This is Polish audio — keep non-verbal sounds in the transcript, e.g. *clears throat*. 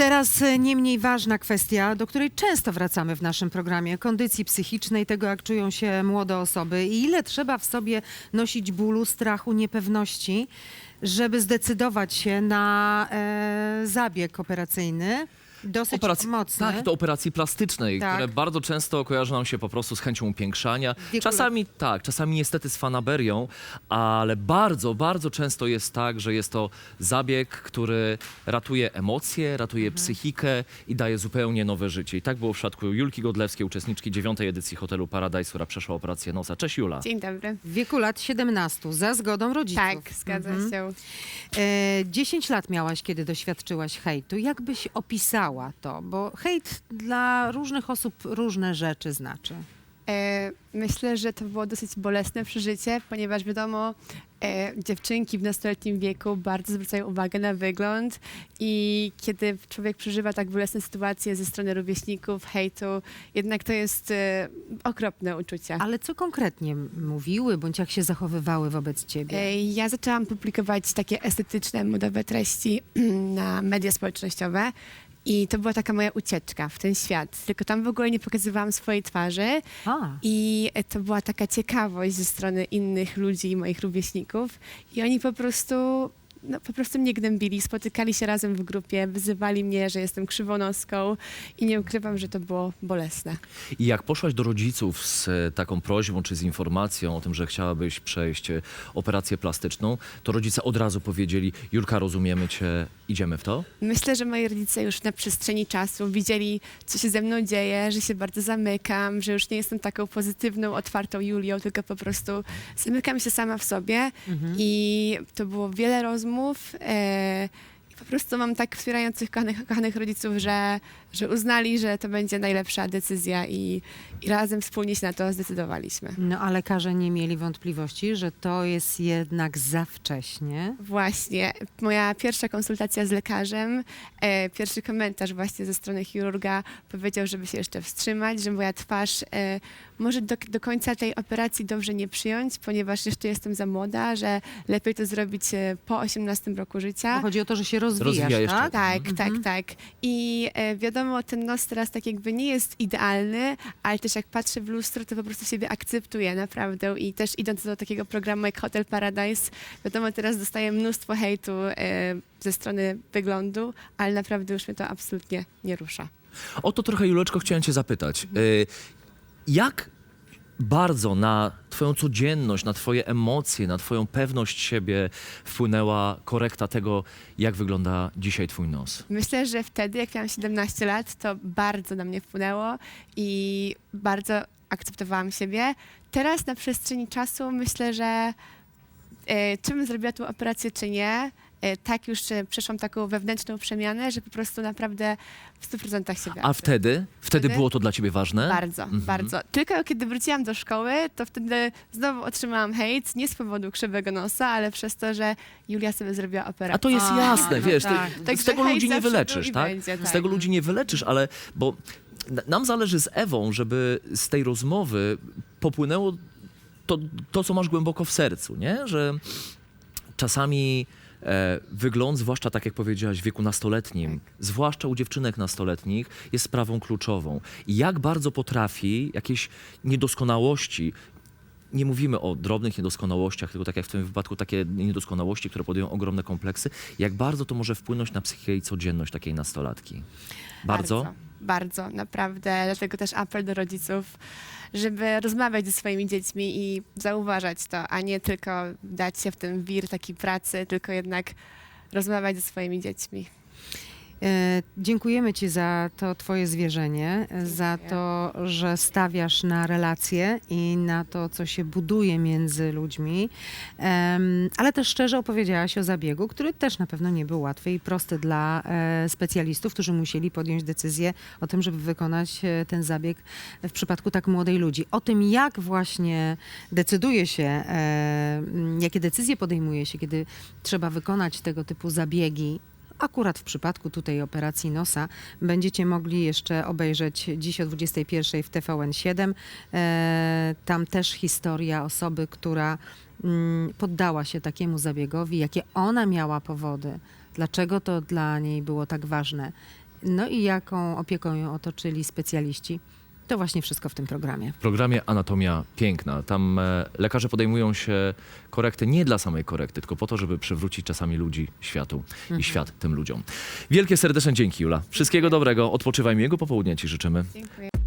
Teraz e, nie mniej ważna kwestia, do której często wracamy w naszym programie, kondycji psychicznej, tego jak czują się młode osoby i ile trzeba w sobie nosić bólu, strachu, niepewności, żeby zdecydować się na e, zabieg operacyjny, dosyć Operacji, mocny. tak, to operacji plastycznej, Tak. które bardzo często kojarzą nam się po prostu z chęcią upiększania. wieku Czasami tak, czasami niestety z fanaberią, ale bardzo, bardzo często jest tak, że jest to zabieg, który ratuje emocje, ratuje Mhm. psychikę i daje zupełnie nowe życie. I tak było w przypadku Julki Godlewskiej, uczestniczki dziewiątej edycji Hotelu Paradise, która przeszła operację nosa. Cześć Jula. Dzień dobry. W wieku lat 17, za zgodą rodziców. Tak, zgadza Mhm. się. E, 10 lat miałaś, kiedy doświadczyłaś hejtu. Jak byś opisała to? Bo hejt dla różnych osób różne rzeczy znaczy. E, myślę, że to było dosyć bolesne przeżycie, ponieważ wiadomo, e, dziewczynki w nastoletnim wieku bardzo zwracają uwagę na wygląd i kiedy człowiek przeżywa tak bolesne sytuacje ze strony rówieśników, hejtu, jednak to jest e, okropne uczucie. Ale co konkretnie mówiły, bądź jak się zachowywały wobec ciebie? E, Ja zaczęłam publikować takie estetyczne, modowe treści *clears throat* na media społecznościowe. I to była taka moja ucieczka w ten świat. Tylko tam w ogóle nie pokazywałam swojej twarzy, A, I to była taka ciekawość ze strony innych ludzi, moich rówieśników. I oni po prostu, no, po prostu mnie gnębili, spotykali się razem w grupie, wyzywali mnie, że jestem krzywonoską i nie ukrywam, że to było bolesne. I jak poszłaś do rodziców z e, taką prośbą czy z informacją o tym, że chciałabyś przejść e, operację plastyczną, to rodzice od razu powiedzieli: Julka, rozumiemy cię, idziemy w to? Myślę, że moi rodzice już na przestrzeni czasu widzieli, co się ze mną dzieje, że się bardzo zamykam, że już nie jestem taką pozytywną, otwartą Julią, tylko po prostu zamykam się sama w sobie. I to było wiele rozmów. E, i po prostu mam tak wspierających kochanych, kochanych rodziców, że, że uznali, że to będzie najlepsza decyzja i, i razem wspólnie się na to zdecydowaliśmy. no a lekarze nie mieli wątpliwości, że to jest jednak za wcześnie. Właśnie, moja pierwsza konsultacja z lekarzem, e, pierwszy komentarz właśnie ze strony chirurga powiedział, żeby się jeszcze wstrzymać, że moja twarz e, może do, do końca tej operacji dobrze nie przyjąć, ponieważ jeszcze jestem za młoda, że lepiej to zrobić e, po 18 roku życia. Bo chodzi o to, że się rozwijasz, Rozwija jeszcze. tak? Tak, Mhm. tak, tak. I e, wiadomo, ten nos teraz tak jakby nie jest idealny, ale też jak patrzę w lustro, to po prostu siebie akceptuję naprawdę. I też idąc do takiego programu jak Hotel Paradise, wiadomo, teraz dostaję mnóstwo hejtu e, ze strony wyglądu, ale naprawdę już mnie to absolutnie nie rusza. O to trochę, Juleczko, chciałem cię zapytać. Y, Jak bardzo na twoją codzienność, na twoje emocje, na twoją pewność siebie wpłynęła korekta tego, jak wygląda dzisiaj twój nos? Myślę, że wtedy, jak miałam 17 lat, to bardzo na mnie wpłynęło i bardzo akceptowałam siebie. Teraz na przestrzeni czasu myślę, że e, czy bym zrobiła tą operację, czy nie, tak już e, przeszłam taką wewnętrzną przemianę, że po prostu naprawdę w 100% siebie A wtedy? Wtedy było to dla ciebie ważne? Bardzo, Mhm. bardzo. Tylko kiedy wróciłam do szkoły, to wtedy znowu otrzymałam hejt, nie z powodu krzywego nosa, ale przez to, że Julia sobie zrobiła operację. A to jest A, jasne, no wiesz, tak. ty, z tego ludzi nie wyleczysz, tak? będzie, Z tak. tego ludzi nie wyleczysz, ale bo nam zależy z Ewą, żeby z tej rozmowy popłynęło to, to co masz głęboko w sercu, nie? Że czasami e, wygląd, zwłaszcza tak jak powiedziałaś, w wieku nastoletnim, zwłaszcza u dziewczynek nastoletnich, jest sprawą kluczową. I jak bardzo potrafi jakieś niedoskonałości, nie mówimy o drobnych niedoskonałościach, tylko tak jak w tym wypadku takie niedoskonałości, które podają ogromne kompleksy, jak bardzo to może wpłynąć na psychikę i codzienność takiej nastolatki. Bardzo? Bardzo, naprawdę. Dlatego też apel do rodziców, żeby rozmawiać ze swoimi dziećmi i zauważać to, a nie tylko dać się w ten wir takiej pracy, tylko jednak rozmawiać ze swoimi dziećmi. E, dziękujemy Ci za to Twoje zwierzenie, e, za Dziękuję. to, że stawiasz na relacje i na to, co się buduje między ludźmi. Ale też szczerze opowiedziałaś o zabiegu, który też na pewno nie był łatwy i prosty dla e, specjalistów, którzy musieli podjąć decyzję o tym, żeby wykonać ten zabieg w przypadku tak młodej ludzi. O tym, jak właśnie decyduje się, jakie decyzje podejmuje się, kiedy trzeba wykonać tego typu zabiegi, Akurat w przypadku tutaj operacji nosa będziecie mogli jeszcze obejrzeć dziś o 21 w TVN7. E, tam też historia osoby, która mm, poddała się takiemu zabiegowi, jakie ona miała powody, dlaczego to dla niej było tak ważne. no i jaką opieką ją otoczyli specjaliści. To właśnie wszystko w tym programie. W programie Anatomia Piękna. Tam e, lekarze podejmują się korekty nie dla samej korekty, tylko po to, żeby przywrócić czasami ludzi światu i świat tym ludziom. Wielkie serdeczne dzięki, Jula. Wszystkiego dobrego, odpoczywaj miłego popołudnia Ci życzymy. Dziękuję.